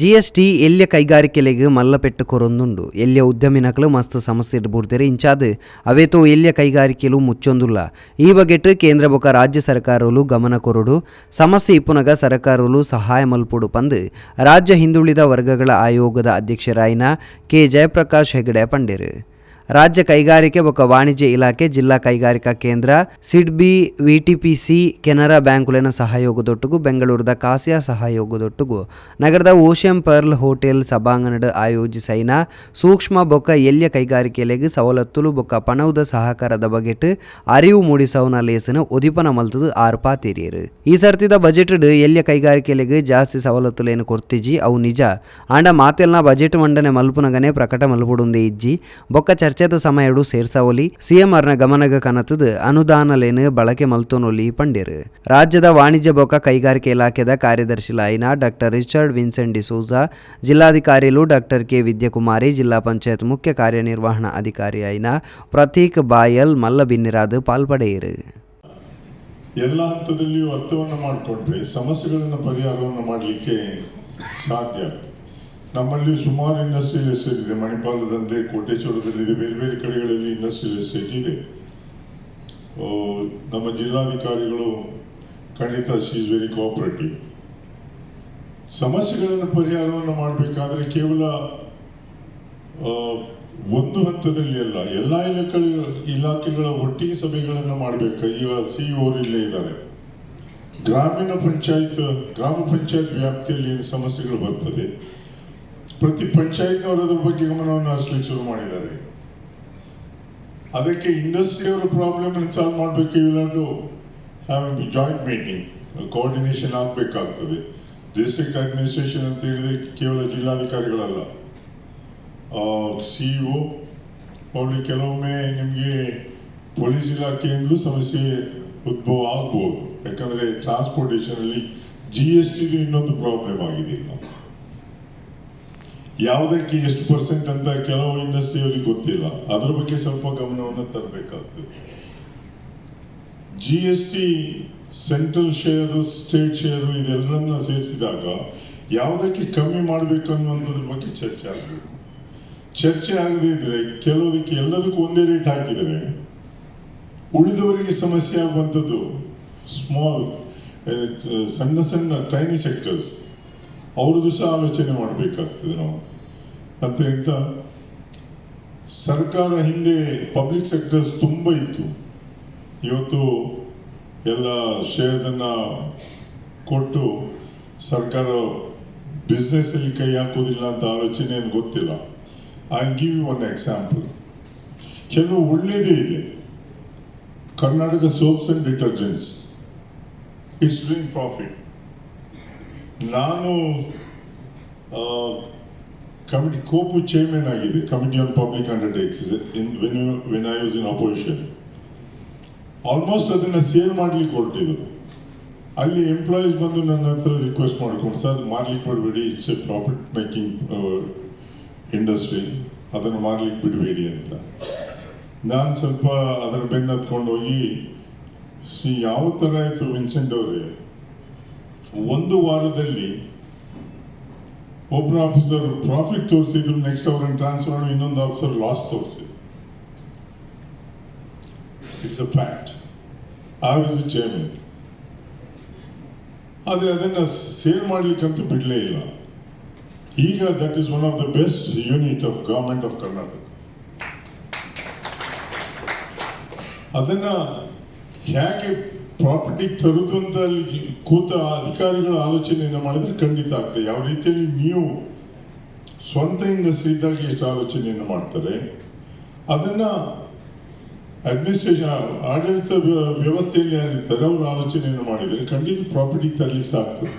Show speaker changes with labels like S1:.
S1: GST ಕೈಗಾರಿಕೆಲೆಗ್ ಮಲ್ಲ ಪೆಟ್ಟು ಕೊರೊಂದುಂಡು ಎಲ್ಯ ಉದ್ಯಮಿನಕಲು ಮಸ್ತ್ ಸಮಸ್ಯೆ ಬುಡ್ತೆರ್? ಇಂಚಾದ ಅವೇತೋ ಎಲ್ಲಿಯ ಕೈಗಾರಿಕೆಲು ಮುಚ್ಚೊಂದುಲ್ಲ. ಈ ಬಗೆಟ್ ಕೇಂದ್ರ ಬೊಕ ರಾಜ್ಯ ಸರ್ಕಾರಲು ಗಮನ ಕೊರಡು. ಸಮಸ್ಯೆ ಇಪ್ಪುನಗ ಸರ್ಕಾರಲು ಸಹಾಯ ಮಲ್ಪೊಡು ಪಂದ್. ರಾಜ್ಯ ಹಿಂದುಳಿದ ವರ್ಗಗಳ ಆಯೋಗದ ಅಧ್ಯಕ್ಷರಾಯಿನ ಕೆ. ಜಯಪ್ರಕಾಶ್ ಹೆಗಡೆ ಪಂಡೇರ್. ರಾಜ್ಯ ಕೈಗಾರಿಕೆ ಬೊಕ ವಾಣಿಜ್ಯ ಇಲಾಖೆ, ಜಿಲ್ಲಾ ಕೈಗಾರಿಕಾ ಕೇಂದ್ರ, ಸಿಡ್ಬಿ, ವಿಟಿಪಿಸಿ, ಕೆನರಾ ಬ್ಯಾಂಕುಲಿನ ಸಹಯೋಗದೊಟ್ಟಿಗೂ ಬೆಂಗಳೂರದ ಕಾಸಿಯಾ ಸಹಯೋಗದೊಟ್ಟಿಗೂ, ನಗರದ ಓಷನ್ ಪರ್ಲ್ ಹೋಟೆಲ್ ಸಭಾಂಗಣದ ಆಯೋಜಿಸೈನ ಸೂಕ್ಷ್ಮ ಬೊಕ್ಕ ಎಲ್ಯ ಕೈಗಾರಿಕೆಲೆಗ್ ಸವಲತ್ತುಲು ಬೊಕ್ಕ ಪಣವುದ ಸಹಕಾರದ ಬಗೆಟ್, ಅರಿವು ಮೂಡಿಸವನ ಲೇಸನ ಒದಿಪನ ಮಲ್ತದು ಆರ್ಪಾ ತೀರಿಯರು ಈ ಸರ್ತಿದ ಬಜೆಟ್ ಎಲ್ಯ ಕೈಗಾರಿಕೆಲೆಗ್ ಜಾಸ್ತಿ ಸವಲತ್ತುಲೇನು ಕೊರ್ತಿಜಿ ಅವು ನಿಜ. ಆಂಡ ಮಾತೆಲ್ನ ಬಜೆಟ್ ಮಂಡನೆ ಮಲ್ಪುನಗನೆ ಪ್ರಕಟ ಮಲ್ಪುಡುಂದೆ ಇಜ್ಜಿ. ಬೊಕ್ಕ ಚರ್ಚೆದ ಸಮಯಡು ಸೇರ್ಸಾವಲಿ ಸಿಎಂಆರ್ನ ಗಮನಗ ಕನತದ ಅನುದಾನಲೇನು ಬಳಕೆ ಮಲ್ತೋನೊಲಿ ಪಂಡಿರು ರಾಜ್ಯದ ವಾಣಿಜ್ಯ ಬೊಕ್ಕ ಕೈಗಾರಿಕೆ ಇಲಾಖೆದ ಕಾರ್ಯದರ್ಶಿಲಾಯಿನ ಡಾಕ್ಟರ್ ರಿಚರ್ಡ್ ವಿನ್ಸೆಂಟ್ ಡಿಸೋಜಾ ಜಿಲ್ಲಾಧಿಕಾರಿಲು ಡಾಕ್ಟರ್ ಕೆ ವಿದ್ಯಾಕುಮಾರಿ, ಜಿಲ್ಲಾ ಪಂಚಾಯತ್ ಮುಖ್ಯ ಕಾರ್ಯನಿರ್ವಹಣಾ ಐನ ಪ್ರತೀಕ್ ಬಾಯಲ್ ಮಲ್ಲ ಬಿನ್ನಿರಾದ್ ಪಾಲ್ಪಡೆಯಿರು.
S2: ಎಲ್ಲ ಹಂತದಲ್ಲಿಯೂ ಅರ್ಥವನ್ನು ಮಾಡಿಕೊಂಡ್ರೆ ಸಮಸ್ಯೆಗಳನ್ನು ಪರಿಹಾರವನ್ನು ಮಾಡಲಿಕ್ಕೆ ಸಾಧ್ಯ ಆಗ್ತದೆ. ನಮ್ಮಲ್ಲಿ ಸುಮಾರು ಇಂಡಸ್ಟ್ರಿಯಲ್ ಎಸ್ಟೇಟ್ ಇದೆ. ಮಣಿಪಾಲದಂತೆ ಕೋಟೇಶ್ವರದಲ್ಲಿದೆ. ಬೇರೆ ಬೇರೆ ಕಡೆಗಳಲ್ಲಿ ಇಂಡಸ್ಟ್ರಿಯಲ್ ಎಸ್ಟೇಟ್ ಇದೆ. ನಮ್ಮ ಜಿಲ್ಲಾಧಿಕಾರಿಗಳು ಖಂಡಿತ ಶಿ ಇಸ್ ವೆರಿ ಕೋಆಪರೇಟಿವ್. ಸಮಸ್ಯೆಗಳನ್ನು ಪರಿಹಾರವನ್ನು ಮಾಡಬೇಕಾದ್ರೆ ಕೇವಲ ಒಂದು ಹಂತದಲ್ಲಿ ಅಲ್ಲ, ಎಲ್ಲ ಇಲಾಖೆ ಇಲಾಖೆಗಳ ಒಟ್ಟಿಗೆ ಸಭೆಗಳನ್ನು ಮಾಡಬೇಕು. ಈಗ ಸಿ ಇಲ್ಲೇ ಇದ್ದಾರೆ. ಗ್ರಾಮೀಣ ಪಂಚಾಯತ್, ಗ್ರಾಮ ಪಂಚಾಯತ್ ವ್ಯಾಪ್ತಿಯಲ್ಲಿ ಏನು ಸಮಸ್ಯೆಗಳು ಬರ್ತದೆ? ಪ್ರತಿ ಪಂಚಾಯತ್ನವರು ಅದ್ರ ಬಗ್ಗೆ ಗಮನವನ್ನು ಹರಿಸಲಿಕ್ಕೆ ಶುರು ಮಾಡಿದ್ದಾರೆ. ಅದಕ್ಕೆ ಇಂಡಸ್ಟ್ರಿಯವರ ಪ್ರಾಬ್ಲಮ್ ಸಾಲ್ವ್ ಮಾಡಬೇಕು ಇಲ್ಲಾಂಡು ಹ್ಯಾವ್ ಜಾಯಿಂಟ್ ಮೀಟಿಂಗ್ ಕೋಆರ್ಡಿನೇಷನ್ ಆಗಬೇಕಾಗ್ತದೆ. ಡಿಸ್ಟ್ರಿಕ್ಟ್ ಅಡ್ಮಿನಿಸ್ಟ್ರೇಷನ್ ಅಂತ ಹೇಳಿದ್ರೆ ಕೇವಲ ಜಿಲ್ಲಾಧಿಕಾರಿಗಳಲ್ಲ. ಸಿ ಇ ಅವರು ಕೆಲವೊಮ್ಮೆ ನಿಮಗೆ ಪೊಲೀಸ್ ಇಲಾಖೆಯಿಂದಲೂ ಸಮಸ್ಯೆ ಉದ್ಭವ ಆಗ್ಬೋದು. ಯಾಕಂದರೆ ಟ್ರಾನ್ಸ್ಪೋರ್ಟೇಷನಲ್ಲಿ ಜಿ ಎಸ್ ಟಿದು ಇನ್ನೊಂದು ಪ್ರಾಬ್ಲಮ್ ಆಗಿದೆ ಈಗ. ಯಾವುದಕ್ಕೆ ಎಷ್ಟು ಪರ್ಸೆಂಟ್ ಅಂತ ಕೆಲವು ಇಂಡಸ್ಟ್ರಿಯವರಿಗೆ ಗೊತ್ತಿಲ್ಲ. ಅದರ ಬಗ್ಗೆ ಸ್ವಲ್ಪ ಗಮನವನ್ನು ತರಬೇಕಾಗ್ತದೆ. G S T central share state share ಇದೆಲ್ಲರನ್ನ ಸೇರಿಸಿದಾಗ ಯಾವುದಕ್ಕೆ ಕಮ್ಮಿ ಮಾಡಬೇಕು ಅನ್ನುವಂಥದ್ರ ಬಗ್ಗೆ ಚರ್ಚೆ ಆಗಬೇಕು. ಚರ್ಚೆ ಆಗದೇ ಇದ್ರೆ ಕೆಲವುದಕ್ಕೆ ಎಲ್ಲದಕ್ಕೂ ಒಂದೇ ರೇಟ್ ಹಾಕಿದರೆ ಉಳಿದವರಿಗೆ ಸಮಸ್ಯೆ ಆಗುವಂಥದ್ದು ಸ್ಮಾಲ್ ಸಣ್ಣ ಸಣ್ಣ ಟೈನಿ ಸೆಕ್ಟರ್ಸ್ ಅವ್ರದ್ದು ಸಹ ಆಲೋಚನೆ ಮಾಡಬೇಕಾಗ್ತದೆ ನಾವು. ಅಂತ ಸರ್ಕಾರ ಹಿಂದೆ ಪಬ್ಲಿಕ್ ಸೆಕ್ಟರ್ಸ್ ತುಂಬ ಇತ್ತು. ಇವತ್ತು ಎಲ್ಲ ಶೇರ್ಸನ್ನು ಕೊಟ್ಟು ಸರ್ಕಾರ ಬಿಸ್ನೆಸ್ಸಲ್ಲಿ ಕೈ ಹಾಕೋದಿಲ್ಲ ಅಂತ ಆಲೋಚನೆ ಏನು ಗೊತ್ತಿಲ್ಲ. I give you one example ಕೆಲವು ಒಳ್ಳೆಯದೇ ಇದೆ. Karnataka soaps and detergents it's doing profit ನಾನು ಕಮಿಟಿ ಕೋಪು ಚೇರ್ಮನ್ ಆಗಿದೆ committee on public undertakes in when you when I was in opposition almost ಅದನ್ನು ಸೇವ್ ಮಾಡ್ಲಿಕ್ಕೆ ಹೊರಟಿದ್ರು ಅಲ್ಲಿ ಎಂಪ್ಲಾಯೀಸ್ ಬಂದು ನನ್ನ ಹತ್ರ ರಿಕ್ವೆಸ್ಟ್ ಮಾಡ್ಕೊಂಡು, ಸರ್, ಮಾಡ್ಲಿಕ್ಕೆ ಬಿಡಬೇಡಿ. It's a profit making industry ಅದನ್ನು ಮಾಡ್ಲಿಕ್ಕೆ ಬಿಡಬೇಡಿ ಅಂತ. ನಾನು ಸ್ವಲ್ಪ ಅದರ ಬೆನ್ನು ಹತ್ಕೊಂಡು ಹೋಗಿ ಯಾವ ಥರ ಆಯಿತು ವಿನ್ಸೆಂಟ್ ಅವರೇ? ಒಂದು ವಾರದಲ್ಲಿ ಒಬ್ಬರು ಆಫೀಸರ್ ಪ್ರಾಫಿಟ್ ತೋರಿಸಿದ್ರು ನೆಕ್ಸ್ಟ್ ಅವ್ರನ್ನ ಟ್ರಾನ್ಸ್ಫರ್ ಮಾಡಿ ಇನ್ನೊಂದು ಆಫೀಸರ್ ಲಾಸ್ ತೋರಿಸಿದ್ರು. It's a fact I was the chairman ಆದರೆ ಅದನ್ನು ಸೇಲ್ ಮಾಡಲಿಕ್ಕಂತೂ ಬಿಡಲೇ ಇಲ್ಲ. ಈಗ that is one of the best unit of government of Karnataka ಅದನ್ನು ಹೇಗೆ ಪ್ರಾಪರ್ಟಿ ತರುದು ಅಂತ ಅಲ್ಲಿ ಕೂತ ಅಧಿಕಾರಿಗಳ ಆಲೋಚನೆಯನ್ನು ಮಾಡಿದ್ರೆ ಖಂಡಿತ ಆಗ್ತದೆ. ಯಾವ ರೀತಿಯಲ್ಲಿ ನೀವು ಸ್ವಂತ ಹೆಂಗಸರಿದ್ದಾಗ ಎಷ್ಟು ಆಲೋಚನೆಯನ್ನು ಮಾಡ್ತಾರೆ, ಅದನ್ನ ಅಡ್ಮಿನಿಸ್ಟ್ರೇಷನ್ ಆಡಳಿತ ವ್ಯವಸ್ಥೆಯಲ್ಲಿ ವ್ಯವಸ್ಥೆಯಲ್ಲಿ ಯಾರಿರ್ತಾರೆ, ಅವರು ಆಲೋಚನೆಯನ್ನು ಮಾಡಿದರೆ ಖಂಡಿತ ಪ್ರಾಪರ್ಟಿ ತರಲಿಕ್ಕೆ ಸಾಕ್ತದೆ